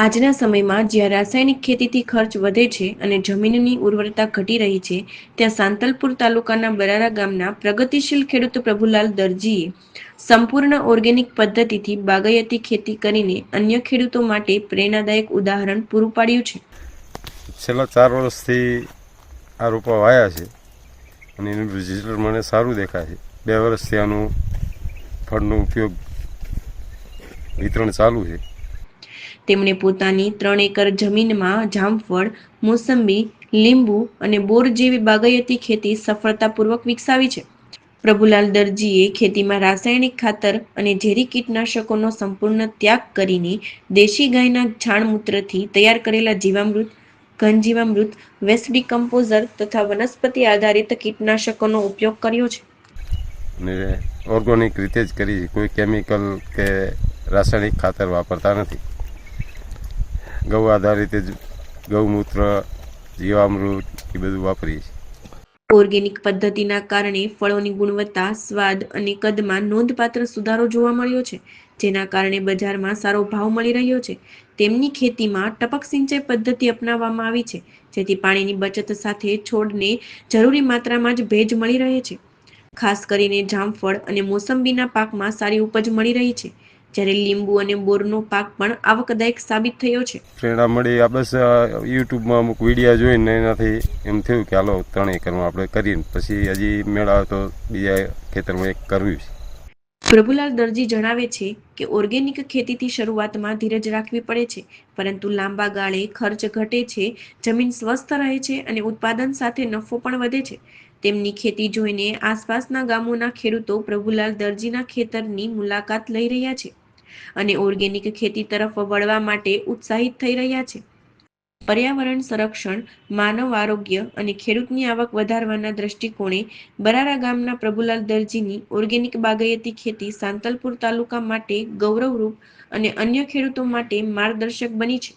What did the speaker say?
આજના સમયમાં જ્યાં રાસાયણિક ખેતીથી ખર્ચ વધે છે અને જમીનની ઉર્વરતા ઘટી રહી છે, ત્યાં સાંતલપુર તાલુકાના બરારા ગામના પ્રગતિશીલ ખેડૂત પ્રભુલાલ દરજીએ સંપૂર્ણ ઓર્ગેનિક પદ્ધતિથી બાગાયતી ખેતી કરીને અન્ય ખેડૂતો માટે પ્રેરણાદાયક ઉદાહરણ પૂરું પાડ્યું છે. છેલ્લા ચાર વર્ષથી આ રોપા વાયા છે અને એનું રિઝલ્ટ મને સારું દેખાય છે. બે વર્ષથી આનું ફળનો ઉપયોગ વિતરણ ચાલુ છે. તેમણે પોતાની ત્રણ એકર જમીનમાં જામફળ, મોસંબી, લીંબુ અને બોર જેવી બાગાયતી ખેતી સફળતાપૂર્વક વિકસાવી છે. પ્રભુલાલ દરજીએ ખેતીમાં રાસાયણિક ખાતર અને ઝેરી કીટનાશકોનો સંપૂર્ણ ત્યાગ કરીને દેશી ગાયના છાણમૂત્રથી તૈયાર કરેલા જીવામૃત, ઘનજીવામૃત, વેસ્ટ ડિકમ્પોઝર તથા વનસ્પતિ આધારિત કીટનાશકોનો ઉપયોગ કર્યો છે. ઓર્ગોનિક રીતે જ કરી, કોઈ કેમિકલ કે રાસાયણિક ખાતર વાપરતા નથી. ગૌ આધારિત જ ગૌમૂત્ર, જીવામૃત એ બધું વાપરીએ છીએ. ઓર્ગેનિક પદ્ધતિના કારણે ફળોની ગુણવત્તા, સ્વાદ અને કદમાં નોંધપાત્ર સુધારો જોવા મળ્યો છે, જેના કારણે બજારમાં સારો ભાવ મળી રહ્યો છે. તેમની ખેતીમાં ટપક સિંચાઈ પદ્ધતિ અપનાવવામાં આવી છે, જેથી પાણીની બચત સાથે છોડને જરૂરી માત્રામાં જ ભેજ મળી રહે છે. ખાસ કરીને જામફળ અને મોસંબીના પાકમાં સારી ઉપજ મળી રહી છે. જ્યારે લીંબુ અને બોરનો પાક પણ આવકદાયક સાબિત થયો છે. પ્રેરણા મળી આ બસ યુટ્યુબમાં અમુક વિડીયા જોઈને એનાથી એમ થયું કે હાલો ત્રણ એકરમાં આપણે કરીએ. પછી હજી મેળા તો બીજા ખેતરમાં એક કરવી છે. પ્રભુલાલ દરજી જણાવે છે કે ઓર્ગેનિક ખેતીથી શરૂઆતમાં ધીરજ રાખવી પડે છે પરંતુ લાંબા ગાળે ખર્ચ ઘટે છે જમીન સ્વસ્થ રહે છે અને ઉત્પાદન સાથે નફો પણ વધે છે. તેમની ખેતી જોઈને આસપાસના ગામોના ખેડૂતો પ્રભુલાલ દરજીના ખેતરની મુલાકાત લઈ રહ્યા છે. અને ઓર્ગેનિક ખેતી તરફ વળવા માટે ઉત્સાહિત થઈ રહ્યા છે. પર્યાવરણ સંરક્ષણ, માનવ આરોગ્ય અને ખેડૂતની આવક વધારવાના દ્રષ્ટિકોણે બરારા ગામના પ્રભુલાલ દરજીની ઓર્ગેનિક બાગાયતી ખેતી સાંતલપુર તાલુકા માટે ગૌરવરૂપ અને અન્ય ખેડૂતો માટે માર્ગદર્શક બની છે.